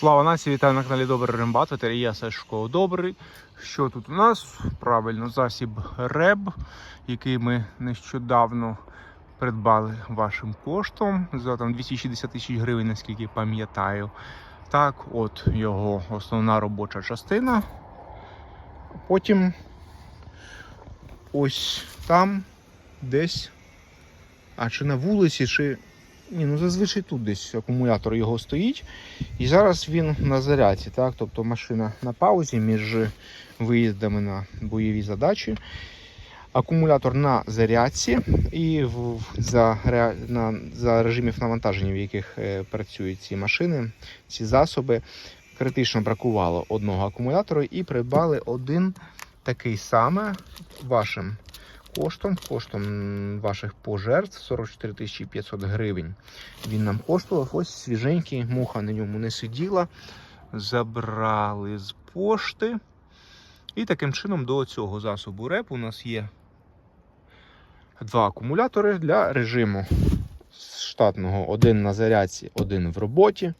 Слава нації, вітаю на каналі Добрий Рембат, ветерія Сашко Добрий. Що тут у нас? Правильно, засіб РЕБ, який ми нещодавно придбали вашим коштом за там 260 тисяч гривень, наскільки пам'ятаю. Так, от його основна робоча частина. Потім ось там десь. А чи на вулиці, чи. Ні, ну зазвичай тут десь акумулятор його стоїть. І зараз він на зарядці, так? Тобто машина на паузі між виїздами на бойові задачі. Акумулятор на зарядці і в, за, на, за режимів навантаження, в яких е, працюють ці машини, ці засоби, критично бракувало одного акумулятора і придбали один такий саме вашим коштом, коштом ваших пожертв 44 500 гривень. Він нам коштував ось свіженький, муха на ньому не сиділа. Забрали з пошти. І таким чином до цього засобу РЕП у нас є два акумулятори для режиму штатного. Один на зарядці, один в роботі.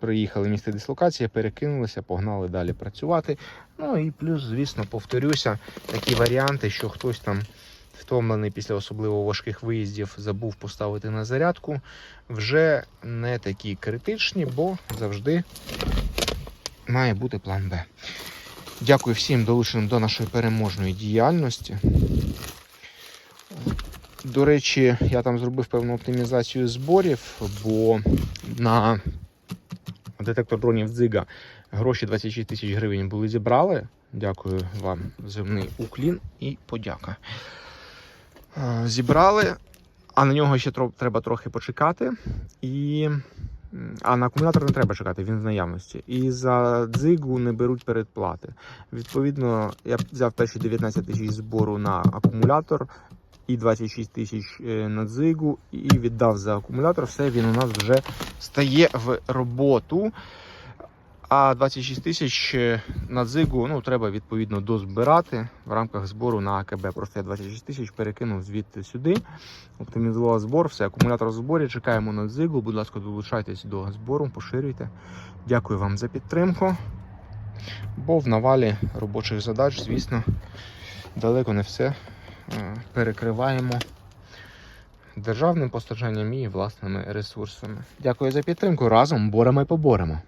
Приїхали місце дислокації, перекинулися, погнали далі працювати. Ну і плюс, звісно, повторюся, такі варіанти, що хтось там втомлений після особливо важких виїздів, забув поставити на зарядку, вже не такі критичні, бо завжди має бути план Б. Дякую всім долученим до нашої переможної діяльності. До речі, я там зробив певну оптимізацію зборів, бо на детектор дронів Дзига гроші 26 тисяч гривень були зібрали. Дякую вам, земний уклін і подяка. Е, Зібрали, а на нього ще треба трохи почекати. І... А на акумулятор не треба чекати, він в наявності. І за дзигу не беруть передплати. Відповідно, я взяв перші 19 тисяч збору на акумулятор і 26 тисяч е, на дзигу, і віддав за акумулятор. Все, він у нас вже стає в роботу. А 26 тисяч е, на дзигу ну, треба відповідно дозбирати в рамках збору на АКБ. Просто я 26 тисяч перекинув звідти сюди, оптимізував збор, все, акумулятор в зборі. Чекаємо на дзигу. Будь ласка, долучайтесь до збору, поширюйте. Дякую вам за підтримку. Бо в навалі робочих задач, звісно, далеко не все перекриваємо державним постачанням і власними ресурсами. Дякую за підтримку. Разом боремо і поборемо.